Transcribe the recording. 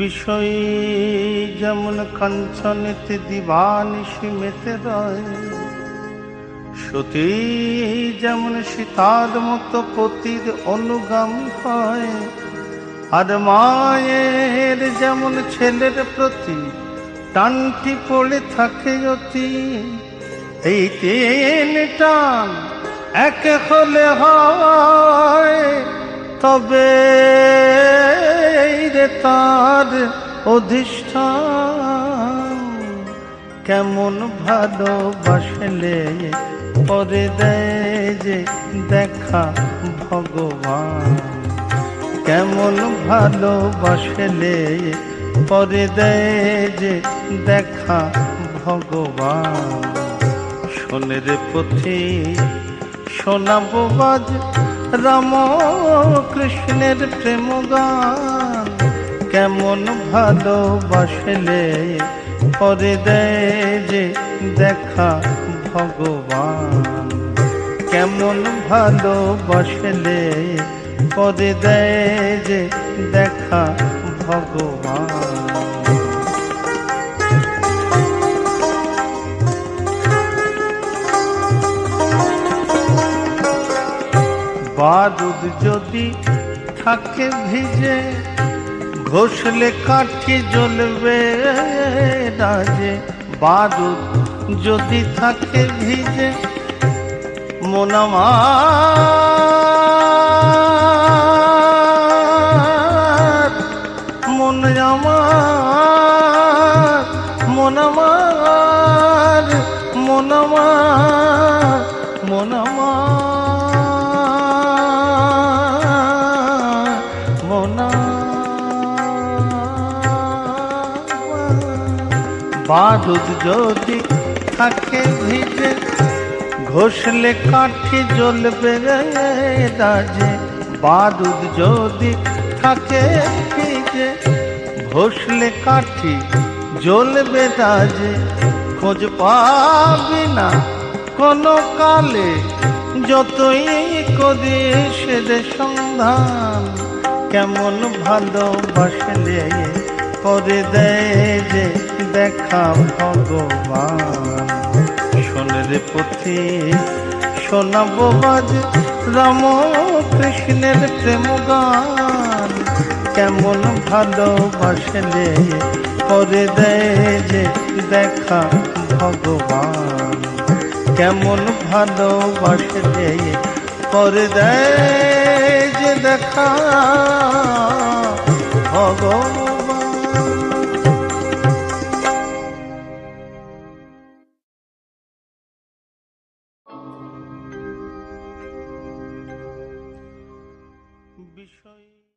বিষয় যেমন কাঞ্চনেতে দিবানিশি মেতে রয়, সতী যেমন সীতার মতো পতির অনুগামী হয়। আর মায়ের যেমন ছেলের প্রতি টানটি পড়ে থাকে অতি, এই তিন টান এক হলে হয়, তবে এই রে তার অধিষ্ঠান। কেমন ভালোবাসলে পরে দেয় যে দেখা ভগবান। কেমন ভালোবাসলে পরে দেয় যে দেখা ভগবান। সোনের পথে শোনাবো বাজ রাম কৃষ্ণের প্রেম গান কেমন ভালোবাসলে? পরে যে দেখা ভগবান। কেমন ভালোবাসলে? পরে দেয় যে দেখা ভগবান। বারুদ যদি থাকে ভিজে, ঘষলে কাঠি জ্বলবে রাজে। বারুদ যদি থাকে ভিজে মনামার মন আমার, মন বাদুদ যদি থাকে ভিজে, ঘষলে কাঠি জ্বলবে রাজে। বাদুদ যদি থাকে ভিজে, ঘষলে কাঠি জ্বলবে রাজে। খোঁজ পাবি না কোনো কালে, যতই করিস রে সন্ধান। কেমন ভালোবাসলে করে দেয় যে দেখা ভগবান। সোনের পথে শোনাবো বাজ রাম কৃষ্ণের প্রেম গান কেমন ভালোবাসলে করে দেয় যে দেখা ভগবান। কেমন ভালোবাসলে করে দেয় যে দেখা ভগবান।